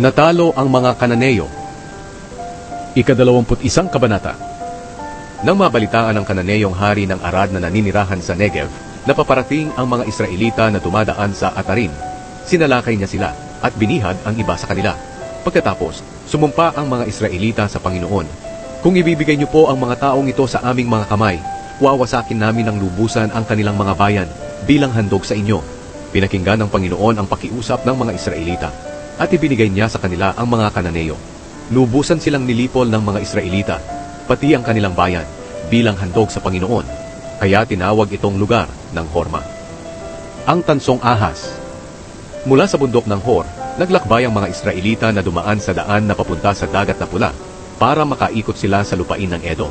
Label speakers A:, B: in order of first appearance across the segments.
A: Natalo ang mga Kananeo. Ikadalawamput isang kabanata. Nang mabalitaan ng Kananeyong hari ng Arad na naninirahan sa Negev, napaparating ang mga Israelita na dumadaan sa Atarim. Sinalakay niya sila at binihad ang iba sa kanila. Pagkatapos, sumumpa ang mga Israelita sa Panginoon. Kung ibibigay niyo po ang mga taong ito sa aming mga kamay, wawasakin namin ng lubusan ang kanilang mga bayan bilang handog sa inyo. Pinakinggan ng Panginoon ang pakiusap ng mga Israelita at ibinigay niya sa kanila ang mga Kananeo. Lubusan silang nilipol ng mga Israelita, pati ang kanilang bayan, bilang handog sa Panginoon. Kaya tinawag itong lugar ng Horma. Ang Tansong Ahas Mula sa bundok ng Hor, naglakbay ang mga Israelita na dumaan sa daan na papunta sa dagat na pula para makaikot sila sa lupain ng Edom.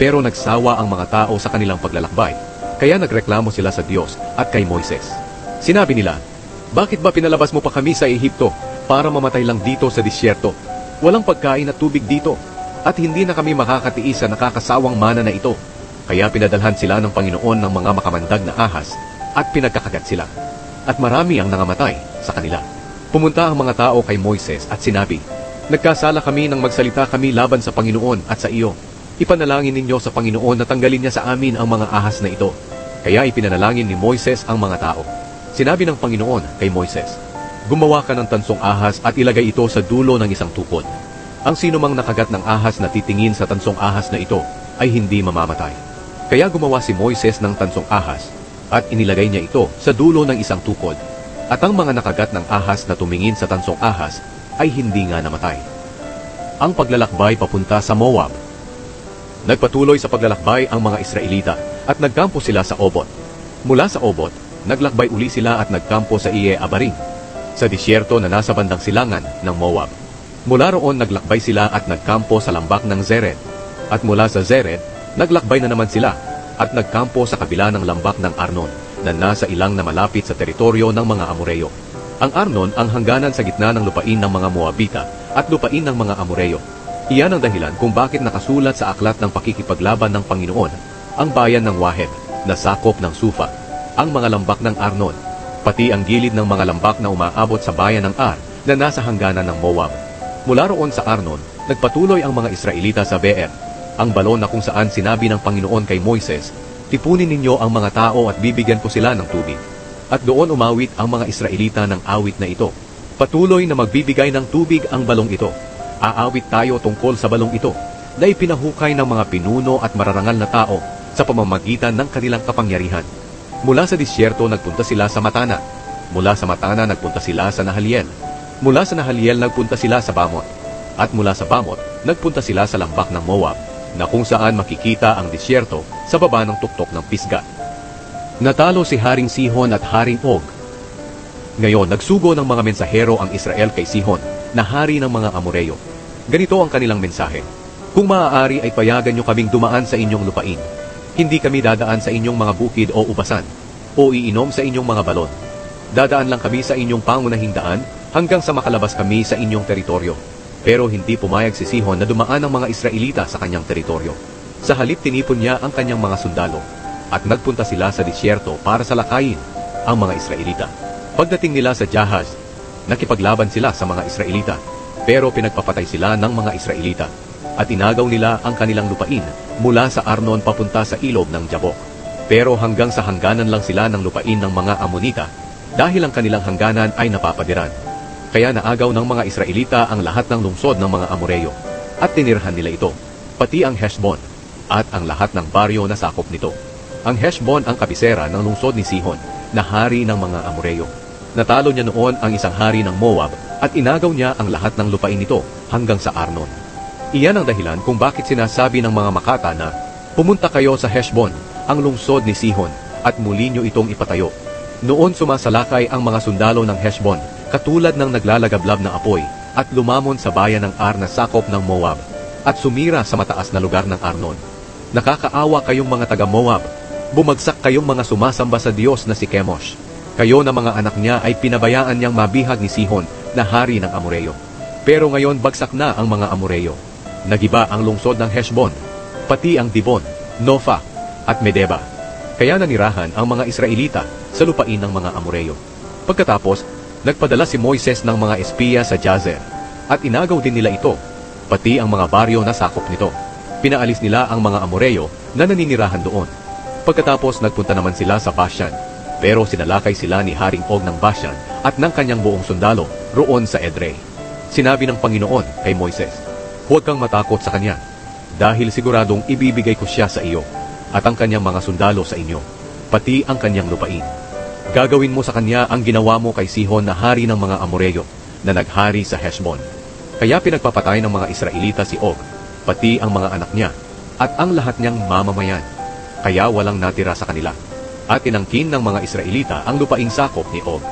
A: Pero nagsawa ang mga tao sa kanilang paglalakbay, kaya nagreklamo sila sa Diyos at kay Moises. Sinabi nila, Bakit ba pinalabas mo pa kami sa Ehipto para mamatay lang dito sa disyerto? Walang pagkain at tubig dito, at hindi na kami makakatiis sa nakakasawang mana na ito. Kaya pinadalhan sila ng Panginoon ng mga makamandag na ahas at pinagkakagat sila. At marami ang nangamatay sa kanila. Pumunta ang mga tao kay Moises at sinabi, Nagkasala kami nang magsalita kami laban sa Panginoon at sa iyo. Ipanalangin ninyo sa Panginoon na tanggalin niya sa amin ang mga ahas na ito. Kaya ipinanalangin ni Moises ang mga tao. Sinabi ng Panginoon kay Moises, Gumawa ka ng tansong ahas at ilagay ito sa dulo ng isang tukod. Ang sino mang nakagat ng ahas na titingin sa tansong ahas na ito ay hindi mamamatay. Kaya gumawa si Moises ng tansong ahas at inilagay niya ito sa dulo ng isang tukod. At ang mga nakagat ng ahas na tumingin sa tansong ahas ay hindi nga namatay. Ang paglalakbay papunta sa Moab. Nagpatuloy sa paglalakbay ang mga Israelita at nagkampo sila sa Obot. Mula sa Obot, naglakbay uli sila at nagkampo sa Iye Abarim, sa disyerto na nasa bandang silangan ng Moab. Mula roon naglakbay sila at nagkampo sa lambak ng Zered. At mula sa Zered, naglakbay na naman sila at nagkampo sa kabila ng lambak ng Arnon na nasa ilang na malapit sa teritoryo ng mga Amoreo. Ang Arnon ang hangganan sa gitna ng lupain ng mga Moabita at lupain ng mga Amoreo. Iyan ang dahilan kung bakit nakasulat sa aklat ng pakikipaglaban ng Panginoon ang bayan ng Waheb na sakop ng Sufa, ang mga lambak ng Arnon, pati ang gilid ng mga lambak na umaabot sa bayan ng Ar na nasa hangganan ng Moab. Mula roon sa Arnon, nagpatuloy ang mga Israelita sa Beer, ang balon na kung saan sinabi ng Panginoon kay Moises, Tipunin ninyo ang mga tao at bibigyan ko sila ng tubig. At doon umawit ang mga Israelita ng awit na ito. Patuloy na magbibigay ng tubig ang balong ito. Aawit tayo tungkol sa balong ito na ipinahukay ng mga pinuno at mararangal na tao sa pamamagitan ng kanilang kapangyarihan. Mula sa disyerto nagpunta sila sa Matana. Mula sa Matana nagpunta sila sa Nahaliel. Mula sa Nahaliel nagpunta sila sa Bamot. At mula sa Bamot, nagpunta sila sa lambak ng Moab, na kung saan makikita ang disyerto sa baba ng tuktok ng Pisga. Natalo si Haring Sihon at Haring Og. Ngayon, nagsugo ng mga mensahero ang Israel kay Sihon, na hari ng mga Amoreo. Ganito ang kanilang mensahe. Kung maaari ay payagan nyo kaming dumaan sa inyong lupain. Hindi kami dadaan sa inyong mga bukid o ubasan, o iinom sa inyong mga balon. Dadaan lang kami sa inyong pangunahing daan hanggang sa makalabas kami sa inyong teritoryo. Pero hindi pumayag si Sihon na dumaan ang mga Israelita sa kanyang teritoryo. Sa halip tinipon niya ang kanyang mga sundalo at nagpunta sila sa disyerto para salakayin ang mga Israelita. Pagdating nila sa Jahaz, nakipaglaban sila sa mga Israelita, pero pinagpapatay sila ng mga Israelita at inagaw nila ang kanilang lupain mula sa Arnon papunta sa ilog ng Jabok. Pero hanggang sa hangganan lang sila ng lupain ng mga Amonita dahil ang kanilang hangganan ay napapadiran. Kaya naagaw ng mga Israelita ang lahat ng lungsod ng mga Amoreo at tinirhan nila ito, pati ang Heshbon at ang lahat ng baryo na sakop nito. Ang Heshbon ang kabisera ng lungsod ni Sihon na hari ng mga Amoreo. Natalo niya noon ang isang hari ng Moab at inagaw niya ang lahat ng lupain nito hanggang sa Arnon. Iyan ang dahilan kung bakit sinasabi ng mga makata na Pumunta kayo sa Heshbon, ang lungsod ni Sihon, at muli nyo itong ipatayo. Noon sumasalakay ang mga sundalo ng Heshbon, katulad ng naglalagablab na apoy, at lumamon sa bayan ng Ar na sakop ng Moab, at sumira sa mataas na lugar ng Arnon. Nakakaawa kayong mga taga-Moab, bumagsak kayong mga sumasamba sa Diyos na si Chemosh. Kayo na mga anak niya ay pinabayaan niyang mabihag ni Sihon na hari ng Amoreo. Pero ngayon bagsak na ang mga Amoreo. Nagiba ang lungsod ng Heshbon, pati ang Dibon, Nofa, at Medeba. Kaya nanirahan ang mga Israelita sa lupain ng mga Amoreo. Pagkatapos, nagpadala si Moises ng mga espiya sa Jazer at inagaw din nila ito, pati ang mga baryo na sakop nito. Pinaalis nila ang mga Amoreyo na naninirahan doon. Pagkatapos nagpunta naman sila sa Bashan, pero sinalakay sila ni Haring Og ng Bashan at ng kanyang buong sundalo roon sa Edrei. Sinabi ng Panginoon kay Moises, Huwag kang matakot sa kanya, dahil siguradong ibibigay ko siya sa iyo at ang kanyang mga sundalo sa inyo, pati ang kanyang lupain. Gagawin mo sa kanya ang ginawa mo kay Sihon na hari ng mga Amoreyo na naghari sa Heshbon. Kaya pinagpapatay ng mga Israelita si Og, pati ang mga anak niya, at ang lahat niyang mamamayan. Kaya walang natira sa kanila. At inangkin ng mga Israelita ang lupaing sakop ni Og.